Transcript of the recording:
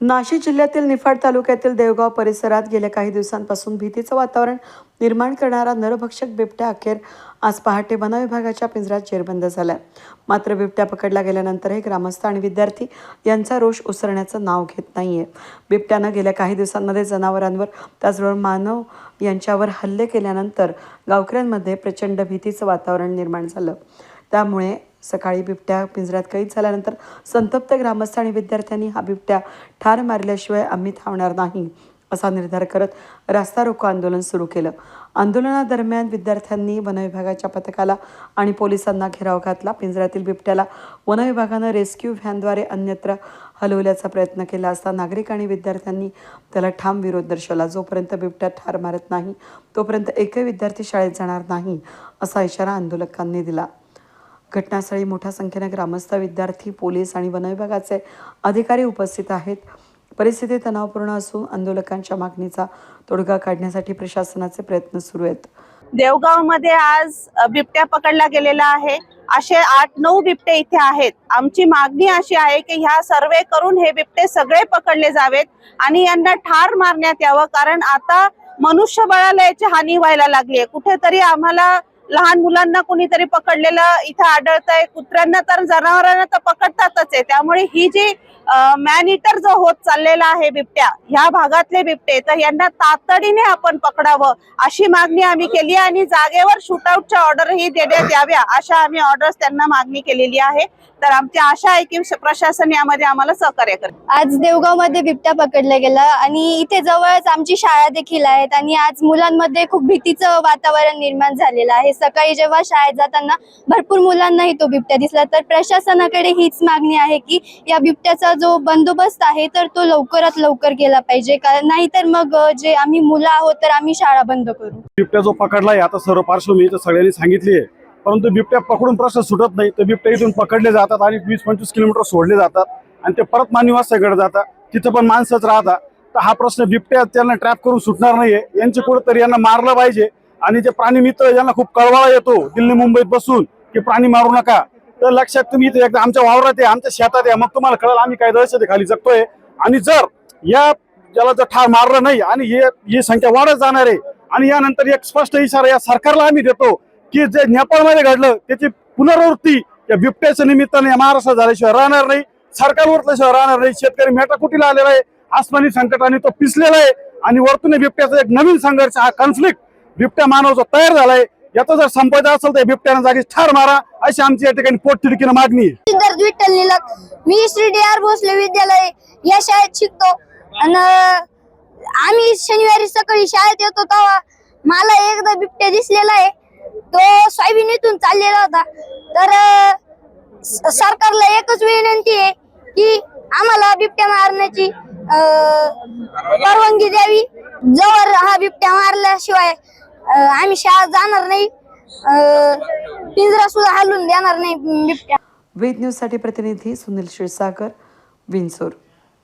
नाशिक जिल्ह्यातील निफाड तालुक्यातील देवगाव परिसरात गेल्या काही दिवसांपासून भीतीचं वातावरण निर्माण करणारा नरभक्षक बिबट्या अखेर आज पहाटे वन विभागाच्या पिंजऱ्यात जेरबंद झाला मात्र बिबट्या पकडला गेल्यानंतरही ग्रामस्थ आणि विद्यार्थी यांचा रोष उसरण्याचं नाव घेत नाहीये. बिबट्यानं गेल्या काही दिवसांमध्ये जनावरांवर त्याचबरोबर मानव यांच्यावर हल्ले केल्यानंतर गावकऱ्यांमध्ये प्रचंड भीतीचं वातावरण निर्माण झालं. त्यामुळे सकाळी बिबट्या पिंजऱ्यात कैद झाल्यानंतर संतप्त ग्रामस्थ आणि विद्यार्थ्यांनी हा बिबट्या ठार मारल्याशिवाय आम्ही थांबणार नाही असा निर्धार करत रास्ता रोको आंदोलन सुरू केलं. आंदोलनादरम्यान विद्यार्थ्यांनी वनविभागाच्या पथकाला आणि पोलिसांना घेराव घातला. पिंजऱ्यातील बिबट्याला वनविभागानं रेस्क्यू व्हॅनद्वारे अन्यत्र हलवल्याचा प्रयत्न केला असता नागरिक आणि विद्यार्थ्यांनी त्याला ठाम विरोध दर्शवला. जोपर्यंत बिबट्या ठार मारत नाही तोपर्यंत एकही विद्यार्थी शाळेत जाणार नाही असा इशारा आंदोलकांनी दिला. घटनास्थळी मोठ्या संख्येने ग्रामस्थ विद्यार्थी पोलीस आणि वनविभागाचे अधिकारी उपस्थित आहेत. परिस्थिती तणावपूर्ण असून आंदोलकांच्या मागणीचा तोडगा काढण्यासाठी प्रशासनाचे प्रयत्न सुरू आहेत. देवगावमध्ये आज बिबट्या पकडला गेलेला आहे. असे आठ नऊ बिबटे इथे आहेत. आमची मागणी अशी आहे की ह्या सर्वे करून हे बिबटे सगळे पकडले जावेत आणि यांना ठार मारण्यात यावं कारण आता मनुष्यबळाला याची हानी व्हायला लागली आहे. कुठेतरी आम्हाला लहान मुलांना कुणीतरी पकडलेलं इथं आढळतंय कुत्र्यांना तर जनावरांना तर पकडतातच आहे. त्यामुळे ही जी मॅन इटर जो होत चाललेला आहे बिबट्या ह्या भागातले बिबटे तर यांना तातडीने आपण पकडावं अशी मागणी आम्ही केली आहे आणि जागेवर शूटआउटच्या ऑर्डरही देण्यात याव्या अशा आम्ही ऑर्डर्स त्यांना मागणी केलेली आहे. तर आमची आशा आहे की प्रशासन यामध्ये आम्हाला सहकार्य कर आज देवगावमध्ये बिबट्या पकडला गेला आणि इथे जवळच आमची शाळा देखील आहेत आणि आज मुलांमध्ये खूप भीतीचं वातावरण निर्माण झालेलं आहे. सकाळी जेव्हा शाळेत जाताना भरपूर मुलांनाही तो बिबट्या दिसला. तर प्रशासनाकडे हीच मागणी आहे की या बिबट्याचा जो बंदोबस्त आहे तर तो लवकरात लवकर केला पाहिजे. कारण नाहीतर मग जे आम्ही मुलं आहोत तर आम्ही शाळा बंद करू. बिबट्या जो पकडलाय आता सर्व पार्श्वभूमी तर सगळ्यांनी सांगितली आहे. परंतु बिबट्या पकडून प्रश्न सुटत नाही. तर बिबट्या इथून पकडले जातात आणि वीस पंचवीस किलोमीटर सोडले जातात. आणि ते परत मानवासाकडे जातात. तिथं पण माणसंच राहतात. तर हा प्रश्न बिबट्या त्यांना ट्रॅप करून सुटणार नाहीये. यांचे कुठेतरी यांना मारलं पाहिजे. आणि जे प्राणी मित्र ज्यांना खूप कळवाळा येतो दिल्ली मुंबईत बसून की प्राणी मारू नका तर लक्षात तुम्ही इथे एकदा आमच्या वावरात आहे आमच्या शेतात या मग तुम्हाला कळलं आम्ही काय दहशत खाली जगतोय. आणि जर या ज्याला जर ठार मारलं नाही आणि हे ही संख्या वाढत जाणार आहे आणि यानंतर एक स्पष्ट इशारा या सरकारला आम्ही देतो की जे नेपाळमध्ये घडलं त्याची पुनरावृत्ती या बिबट्याच्या निमित्ताने या महाराष्ट्रात झाल्याशिवाय राहणार नाही सरकार उरल्याशिवाय राहणार नाही शेतकरी मेटाकुटीला आलेला आहे आसमानी संकटाने तो पिसलेला आहे आणि वरतून बिबट्याचा एक नवीन संघर्ष हा कॉन्फ्लिक्ट बिबट्या मानवाचा तयार झालाय. याचा जर संपदा असेल तर या बिबट्यानं जागी ठार मारा. अशी आमची या ठिकाणी पोटतिडकीनं मागणी सिद्धार्थ विठ्ठल निलक मी श्री डी आर भोसले विद्यालय या शाळेत शिकतो. आणि आम्ही शनिवारी सकाळी शाळेत येतो तेव्हा मला एकदा बिबट्या दिसलेला आहे. तो सोयाबीनीतून चाललेला होता. तर सरकारला एकच विनंती आहे की आम्हाला बिबट्या मारण्याची परवानगी द्यावी. जवळ हा बिबट्या मारल्याशिवाय आम्ही शाळेत जाणार नाही. पिंजरा सुद्धा हलवून देणार नाही बिबट्या. वेद न्यूजसाठी प्रतिनिधी सुनील क्षीरसागर विंचूर.